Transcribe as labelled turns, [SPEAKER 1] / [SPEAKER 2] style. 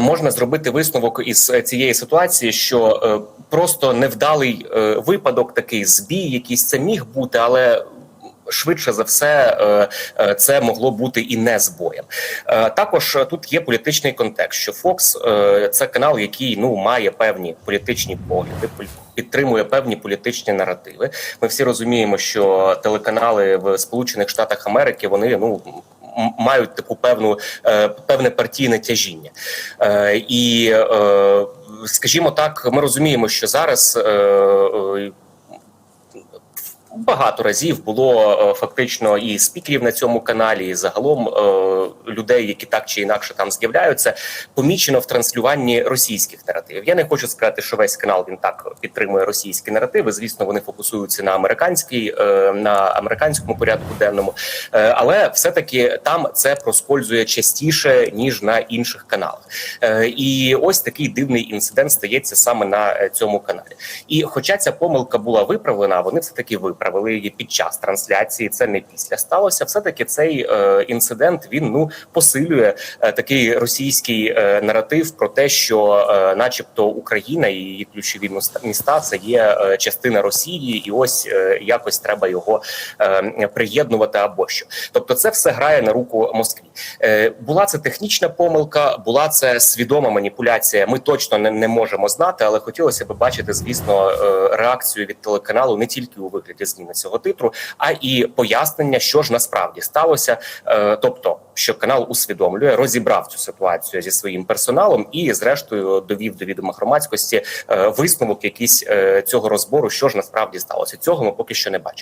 [SPEAKER 1] Можна зробити висновок із цієї ситуації, що е, просто невдалий е, випадок, такий збій, якийсь це міг бути, але швидше за все е, е, це могло бути і не збоєм. Е, Також е, тут є політичний контекст, що Fox е, це канал, який ну має певні політичні погляди, підтримує певні політичні наративи. Ми всі розуміємо, що телеканали в Сполучених Штатах Америки вони ну. Мають таку певну е, певне партійне тяжіння, Е, і е, скажімо так, ми розуміємо, що зараз багато разів було е, фактично і спікерів на цьому каналі, і загалом е, людей, які так чи інакше там з'являються, помічено в транслюванні російських наративів. Я не хочу сказати, що весь канал він так підтримує російські наративи. Звісно, вони фокусуються на американській, е, на американському порядку денному, але все-таки там це проскользує частіше ніж на інших каналах. І ось такий дивний інцидент стається саме на цьому каналі. І хоча ця помилка була виправлена, вони все таки виправили її під час трансляції. Це не після сталося. Все таки цей е, інцидент він ну посилює е, такий російський е, наратив про те, що, е, начебто, Україна і її ключові міста це є е, частина Росії, і ось е, якось треба його е, приєднувати або що. Тобто, це все грає на руку Москві. Е, була це технічна помилка, була це свідома маніпуляція. Ми точно не, не можемо знати, але хотілося б бачити, звісно, е, реакцію від телеканалу не тільки у вигляді зміни цього титру, а і пояснення, що ж насправді сталося. Е, тобто, що канал усвідомлює, розібрав цю ситуацію зі своїм персоналом і, зрештою, довів до відома громадськості е, висновок якийсь е, цього розбору, що ж насправді сталося. Цього ми поки що не бачимо.